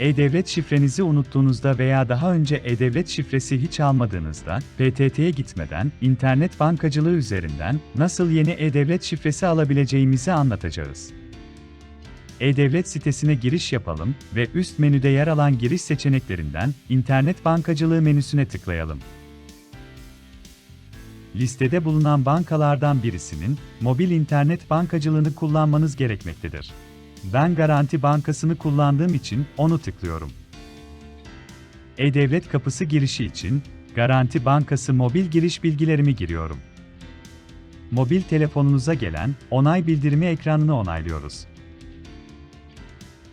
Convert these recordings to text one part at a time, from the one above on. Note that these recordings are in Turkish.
E-Devlet şifrenizi unuttuğunuzda veya daha önce E-Devlet şifresi hiç almadığınızda, PTT'ye gitmeden, internet bankacılığı üzerinden nasıl yeni E-Devlet şifresi alabileceğimizi anlatacağız. E-Devlet sitesine giriş yapalım ve üst menüde yer alan giriş seçeneklerinden internet bankacılığı menüsüne tıklayalım. Listede bulunan bankalardan birisinin mobil internet bankacılığını kullanmanız gerekmektedir. Ben Garanti Bankası'nı kullandığım için onu tıklıyorum. E-Devlet kapısı girişi için Garanti Bankası mobil giriş bilgilerimi giriyorum. Mobil telefonunuza gelen onay bildirimi ekranını onaylıyoruz.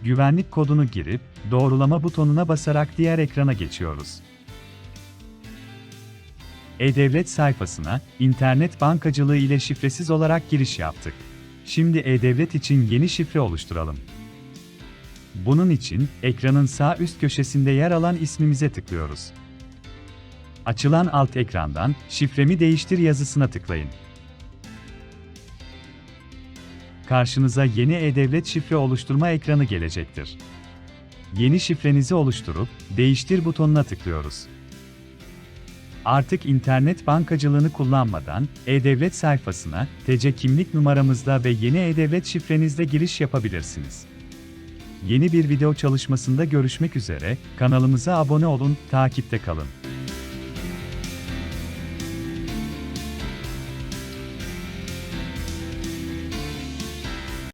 Güvenlik kodunu girip doğrulama butonuna basarak diğer ekrana geçiyoruz. E-Devlet sayfasına internet bankacılığı ile şifresiz olarak giriş yaptık. Şimdi E-Devlet için yeni şifre oluşturalım. Bunun için ekranın sağ üst köşesinde yer alan ismimize tıklıyoruz. Açılan alt ekrandan şifremi değiştir yazısına tıklayın. Karşınıza yeni E-Devlet şifre oluşturma ekranı gelecektir. Yeni şifrenizi oluşturup değiştir butonuna tıklıyoruz. Artık internet bankacılığını kullanmadan E-Devlet sayfasına TC kimlik numaramızla ve yeni E-Devlet şifrenizle giriş yapabilirsiniz. Yeni bir video çalışmasında görüşmek üzere, kanalımıza abone olun, takipte kalın.